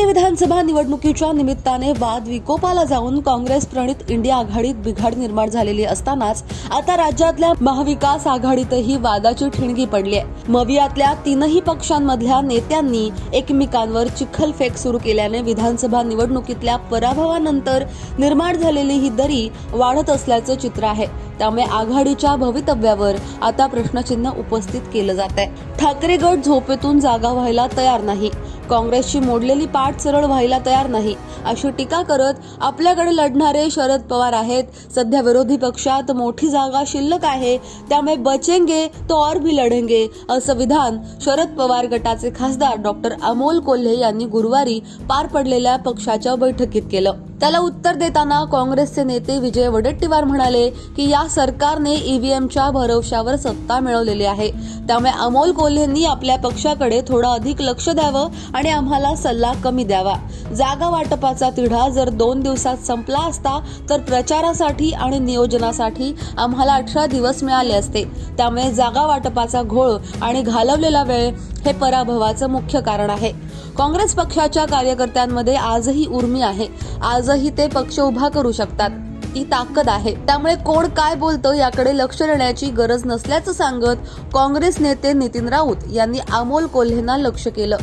दिल्ली विधानसभा निवडणुकीच्या निमित्ताने वाद विकोपाला जाऊन काँग्रेस प्रणित इंडिया आघाडीत बिघाड निर्माण झालेली असतानाच आता राज्यातल्या महाविकास आघाडीतही वादाची ठिणगी पडली आहे. मवियातल्या तीनही पक्षांमधल्या नेत्यांनी एकमेकांवर चिखलफेक सुरू केल्याने विधानसभा निवडणुकीतल्या पराभवानंतर निर्माण झालेली ही दरी वाढत असल्याचं चित्र आहे. त्यामुळे आघाडीच्या भवितव्यावर आता प्रश्नचिन्ह उपस्थित केलं जात आहे ठाकरे गट झोपेतून जागा व्हायला तयार नाही. काँग्रेसची मोडलेली पाठ सरळ व्हायला तयार नाही. अशी टीका करत आपल्याकडे लढणारे शरद पवार आहेत. सध्या विरोधी पक्षात मोठी जागा शिल्लक आहे. त्यामुळे बचेंगे तो और भी लढेंगे असं विधान शरद पवार गटाचे खासदार डॉक्टर अमोल कोल्हे यांनी गुरुवारी पार पडलेल्या पक्षाच्या बैठकीत केलं. त्याला उत्तर देताना काँग्रेसचे नेते विजय वडेट्टीवार म्हणाले की या सरकारने ईव्हीएमच्या भरवशावर सत्ता मिळवलेली आहे. त्यामुळे अमोल कोल्हेंनी आपल्या पक्षाकडे थोडं अधिक लक्ष द्यावं आणि आम्हाला सल्ला कमी द्यावा. जागा वाटपाचा तिढा जर दोन दिवसात संपला असता तर प्रचारासाठी आणि नियोजनासाठी आम्हाला अठरा दिवस मिळाले असते. त्यामुळे जागा वाटपाचा घोळ आणि घालवलेला वेळ हे पराभवाचं मुख्य कारण आहे. काँग्रेस पक्षाच्या कार्यकर्त्यांमध्ये आजही उर्मी आहे. आजही ते पक्ष उभा करू शकतात. ती ताकद आहे. त्यामुळे कोण काय बोलतं याकडे लक्ष देण्याची गरज नसल्याचं सांगत काँग्रेस नेते नितीन राऊत यांनी अमोल कोल्हेंना लक्ष केलं.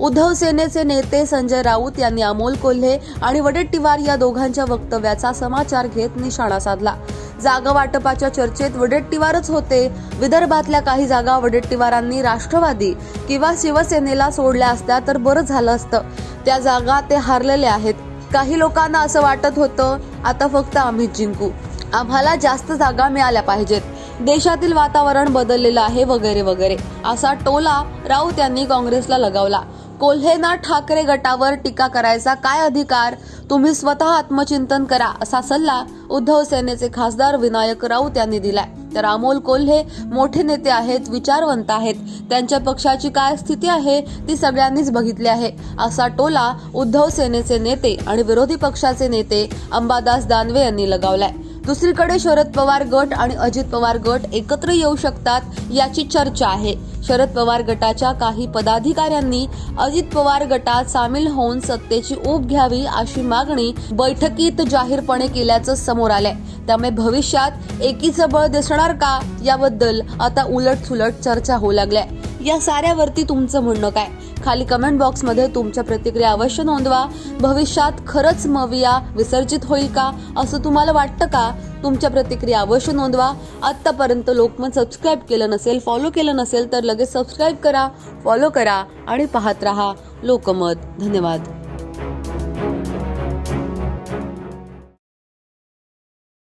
उद्धव सेनेचे नेते संजय राऊत यांनी अमोल कोल्हे आणि वडेट्टीवार या दोघांच्या वक्तव्याचा समाचार घेत निशाणा साधला. जागा वाटपाच्या चर्चेत वडेट्टीवारच होते. विदर्भातल्या काही जागा वडेट्टीवारांनी राष्ट्रवादी किंवा शिवसेनेला सोडल्या असत्या तर बरं झालं असतं. त्या जागा ते हारलेले आहेत. काही लोकांना असं वाटत होतं आता फक्त आम्हीच जिंकू. आम्हाला जास्त जागा मिळाल्या पाहिजेत. देशातील वातावरण बदललेलं आहे वगैरे वगैरे. असा टोला राऊत यांनी काँग्रेसला लगावला. कोल्हेना ठाकरे गटावर टीका करायचा काय अधिकार? तुम्ही स्वतः आत्मचिंतन करा असा सल्ला उद्धव सेनेचे खासदार विनायक राऊत यांनी दिलाय. तर अमोल कोल्हे मोठे नेते आहेत विचारवंत आहेत. त्यांच्या पक्षाची काय स्थिती आहे ती सगळ्यांनीच बघितली आहे. असा टोला उद्धव सेनेचे नेते आणि विरोधी पक्षाचे नेते अंबादास दानवे यांनी लगावलाय. दुसरीकडे शरद पवार गट आणि अजित पवार गट एकत्र येऊ शकतात याची चर्चा आहे. शरद पवार गटाच्या काही पदाधिकाऱ्यांनी अजित पवार गटात सामील होऊन सत्तेची ऊब घ्यावी अशी मागणी बैठकीत जाहीरपणे केल्याचं समोर आलंय. त्यामुळे भविष्यात एकीचं बळ दिसणार का याबद्दल आता उलट सुलट चर्चा होऊ लागल्या. या साऱ्यावरती तुमचं म्हणणं काय? खाली कमेंट बॉक्समध्ये तुमच्या प्रतिक्रिया अवश्य नोंदवा. भविष्यात खरंच मविया विसर्जित होईल का? असं तुम्हाला वाटतं का? तुमच्या प्रतिक्रिया अवश्य नोंदवा. आत्तापर्यंत लोकमत सबस्क्राईब केलं नसेल फॉलो केलं नसेल तर लगेच सबस्क्राईब करा फॉलो करा आणि पाहत रहा. लोकमत धन्यवाद.